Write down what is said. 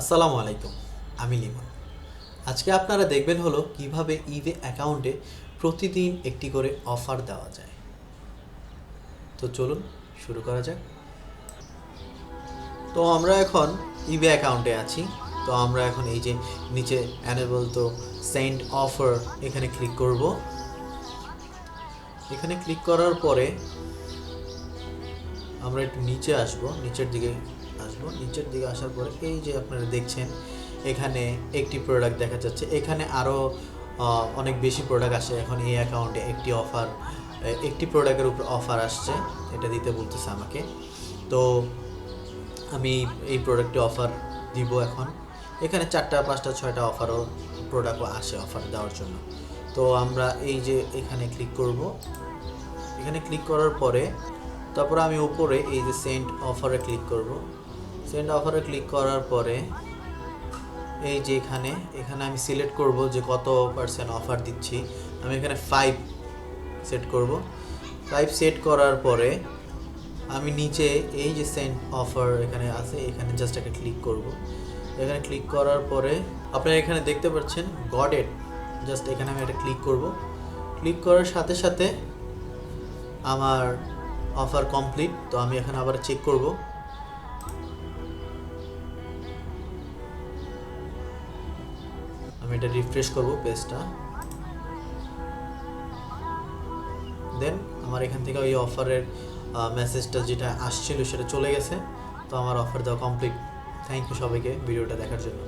আসসালামু আলাইকুম, আমি লিমন। আজকে আপনারা দেখবেন হলো কীভাবে ইবে অ্যাকাউন্টে প্রতিদিন একটি করে অফার দেওয়া যায়। তো চলুন শুরু করা যাক। তো আমরা এখন ইবে অ্যাকাউন্টে আছি। তো আমরা এখন এই যে নিচে অ্যানেবল তো সেন্ড অফার এখানে ক্লিক করব। এখানে ক্লিক করার পরে আমরা একটু নিচে আসব, নিচের দিকে আসব। নিচের দিকে আসার পরে এই যে আপনারা দেখছেন, এখানে একটি প্রোডাক্ট দেখা যাচ্ছে। এখানে আরও অনেক বেশি প্রোডাক্ট আসে। এখন এই অ্যাকাউন্টে একটি অফার একটি প্রোডাক্টের উপর অফার আসছে। এটা দিতে বলতেছে আমাকে। তো আমি এই প্রোডাক্টে অফার দিব এখন। এখানে চারটা, পাঁচটা, ছয়টা অফারও প্রোডাক্টও আসে অফার দেওয়ার জন্য। তো আমরা এই যে এখানে ক্লিক করব। এখানে ক্লিক করার পরে তারপর আমি উপরে এই যে সেন্ট অফারে ক্লিক করব। সেন্ট অফারে ক্লিক করার পরে এই যে এখানে এখানে আমি সিলেক্ট করব যে কত পার্সেন্ট অফার দিচ্ছি। আমি এখানে ফাইভ সেট করব। ফাইভ সেট করার পরে আমি নিচে এই যে সেন্ট অফার এখানে আছে, এখানে জাস্ট একটা ক্লিক করব। এখানে ক্লিক করার পরে আপনারা এখানে দেখতে পাচ্ছেন গড এট জাস্ট এখানে আমি একটা ক্লিক করব। ক্লিক করার সাথে সাথে আমার অফার কমপ্লিট তো আমি এখানে আবার চেক করব। আমি এটা রিফ্রেশ করব পেজটা দেন আমার এখান থেকে ওই অফারের মেসেজটা যেটা আসছিল সেটা চলে গেছে। তো আমার অফার দেওয়া কমপ্লিট থ্যাংক ইউ সবাইকে ভিডিওটা দেখার জন্য।